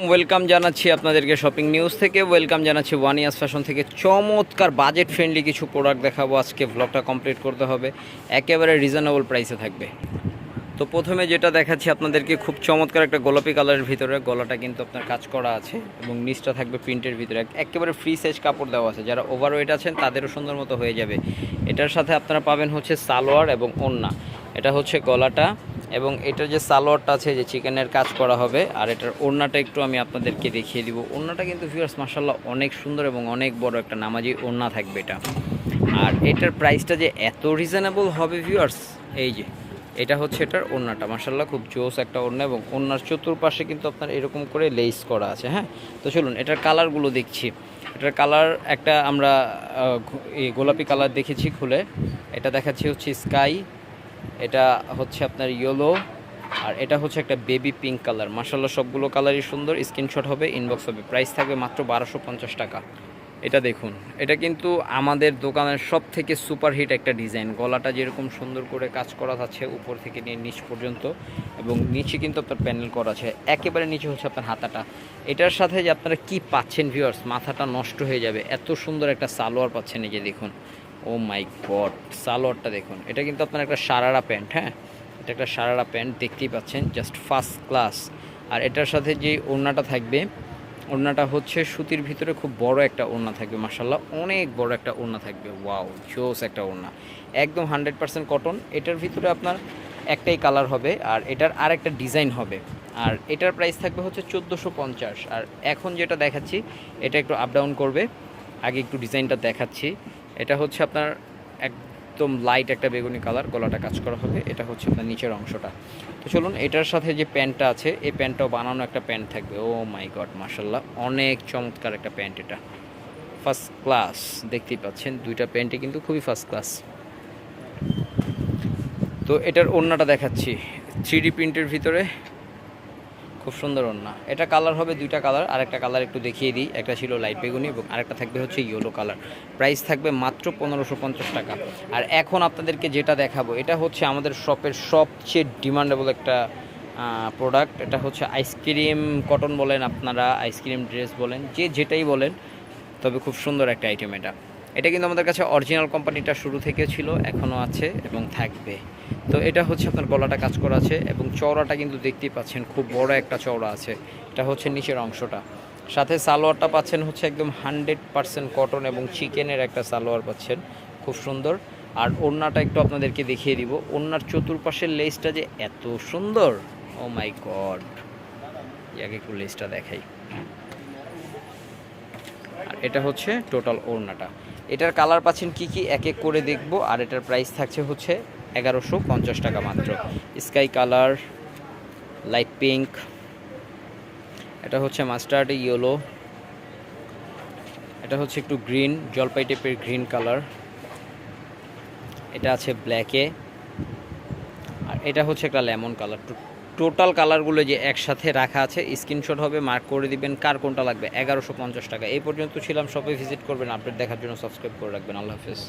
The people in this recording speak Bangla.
ওয়েলকাম জানাচ্ছি আপনাদেরকে শপিং নিউজ থেকে। ওয়েলকাম জানাচ্ছি ওয়ান ইয়ার্স ফ্যাশন থেকে। চমৎকার বাজেট ফ্রেন্ডলি কিছু প্রোডাক্ট দেখাবো। আজকে ব্লগটা কমপ্লিট করতে হবে। একেবারে রিজনেবল প্রাইসে থাকবে। তো প্রথমে যেটা দেখাচ্ছি আপনাদেরকে, খুব চমৎকার একটা গোলাপি কালারের ভিতরে। গলাটা কিন্তু আপনার কাজ করা আছে এবং নিচটা থাকবে প্রিন্টের ভিতরে। একেবারে ফ্রি সাইজ কাপড় দেওয়া আছে। যারা ওভার ওয়েট আছেন, তাদেরও সুন্দর মতো হয়ে যাবে। এটার সাথে আপনারা পাবেন হচ্ছে সালোয়ার এবং ওন্না। এটা হচ্ছে গলাটা। এবং এটার যে সালোয়ারটা আছে, যে চিকেনের কাজ করা হবে, আর এটার ওড়নাটা একটু আমি আপনাদেরকে দেখিয়ে দিব। ওড়নাটা কিন্তু ভিউয়ার্স মাসাল্লাহ অনেক সুন্দর এবং অনেক বড় একটা নামাজি ওড়না থাকবে এটা। আর এটার প্রাইসটা যে এত রিজনেবল হবে ভিউয়ার্স এই যে, এটা হচ্ছে এটার ওড়নাটা। মার্শাল্লাহ খুব জোস একটা ওড়না এবং ওড়নার চতুর্পাশে কিন্তু আপনার এরকম করে লেস করা আছে হ্যাঁ? তো চলুন, এটার কালারগুলো দেখছি। এটার কালার একটা আমরা গোলাপি কালার দেখেছি খুলে। এটা দেখাচ্ছি হচ্ছে স্কাই এটা হচ্ছে আপনার ইয়েলো আর এটা হচ্ছে একটা বেবি পিঙ্ক কালার মার্শাল্লাহ সবগুলো কালারই সুন্দর। স্ক্রিনশট হবে ইনবক্স হবে। প্রাইস থাকবে মাত্র বারোশো পঞ্চাশ টাকা। এটা দেখুন, এটা কিন্তু আমাদের দোকানের সব থেকে সুপারহিট একটা ডিজাইন গলাটা যেরকম সুন্দর করে কাজ করা আছে উপর থেকে নিয়ে নিচ পর্যন্ত এবং নিচে কিন্তু আপনার প্যানেল করা আছে। একেবারে নিচে হচ্ছে আপনার হাতাটা। এটার সাথে যে আপনারা কি পাচ্ছেন ভিউয়ার্স মাথাটা নষ্ট হয়ে যাবে। এত সুন্দর একটা সালোয়ার পাচ্ছেন এই যে দেখুন। ও মাই গড, সালোয়ারটা দেখুন। এটা কিন্তু আপনার একটা সারারা প্যান্ট হ্যাঁ? এটা একটা সারারা প্যান্ট, দেখতেই পাচ্ছেন জাস্ট ফার্স্ট ক্লাস আর এটার সাথে যে ওড়নাটা থাকবে, ওড়নাটা হচ্ছে সুতির ভিতরে খুব বড় একটা ওড়না থাকবে মাসাল্লাহ অনেক বড় একটা ওড়না থাকবে, ওয়াও, জোস একটা ওড়না। একদম হান্ড্রেড পার্সেন্ট কটন। এটার ভিতরে আপনার একটাই কালার হবে, আর এটার আর একটা ডিজাইন হবে। আর এটার প্রাইস থাকবে হচ্ছে চোদ্দোশো পঞ্চাশ। আর এখন যেটা দেখাচ্ছি, এটা একটু আপ ডাউন করবে। আগে একটু ডিজাইনটা দেখাচ্ছি। এটা হচ্ছে আপনার একদম লাইট একটা বেগুনি কালার গলাটা কাজ করা হবে। এটা হচ্ছে আপনার নিচের অংশটা। তো চলুন, এটার সাথে যে প্যান্টটা আছে, এই প্যান্টটাও বানানো একটা প্যান্ট থাকবে। ও মাই গড মার্শাল্লাহ অনেক চমৎকার একটা প্যান্ট এটা। ফার্স্ট ক্লাস দেখতেই পাচ্ছেন, দুইটা প্যান্টই কিন্তু খুবই ফার্স্ট ক্লাস তো এটার ওড়নাটা দেখাচ্ছি। থ্রি প্রিন্টের ভিতরে খুব সুন্দর ওড়না। এটা কালার হবে দুইটা কালার আর একটা কালার একটু দেখিয়ে দিই। একটা ছিল লাইট বেগুনি এবং আরেকটা থাকবে হচ্ছে ইয়েলো কালার প্রাইস থাকবে মাত্র পনেরোশো পঞ্চাশ টাকা। আর এখন আপনাদেরকে যেটা দেখাবো, এটা হচ্ছে আমাদের শপের সবচেয়ে ডিমান্ডেবল একটা প্রোডাক্ট এটা হচ্ছে আইসক্রিম কটন বলেন আপনারা আইসক্রিম ড্রেস বলেন, যে যেটাই বলেন, তবে খুব সুন্দর একটা আইটেম এটা। এটা কিন্তু আমাদের কাছে অরিজিনাল কোম্পানিটা শুরু থেকে ছিল এখনও আছে এবং থাকবে। তো এটা হচ্ছে আপনার গলাটা কাজ করা আছে এবং চওড়াটা কিন্তু দেখতেই পাচ্ছেন, খুব বড় একটা চওড়া আছে। এটা হচ্ছে নিচের অংশটা। সাথে সালোয়ারটা পাচ্ছেন হচ্ছে একদম হান্ড্রেড পারসেন্ট কটন এবং চিকেনের একটা সালোয়ার পাচ্ছেন, খুব সুন্দর। আর ওড়নাটা একটু আপনাদেরকে দেখিয়ে দিব। ওড়নার চতুর্পাশের লেসটা যে এত সুন্দর! ও মাই গড আগে একটু লেসটা দেখাই। আর এটা হচ্ছে টোটাল ওড়নাটা। এটার কালার পাচ্ছেন কি কি? এক এক করে দেখব। আর এটার প্রাইস থাকছে হচ্ছে এগারোশো পঞ্চাশ টাকা মাত্র। স্কাই কালার লাইট পিঙ্ক এটা হচ্ছে মাস্টার্ড ইয়েলো এটা হচ্ছে একটু গ্রিন জলপাই টাইপের গ্রিন কালার এটা আছে ব্ল্যাকে আর এটা হচ্ছে একটা লেমন কালার টোটাল কালারগুলো যে একসাথে রাখা আছে, স্ক্রিনশট হবে মার্ক করে দিবেন, কার কোনটা লাগবে? এগারোশো টাকা। এই পর্যন্ত ছিলাম, সবাই ভিজিট করবেন আপডেট দেখার জন্য সাবস্ক্রাইব করে রাখবেন। আল্লাহ হাফেজ।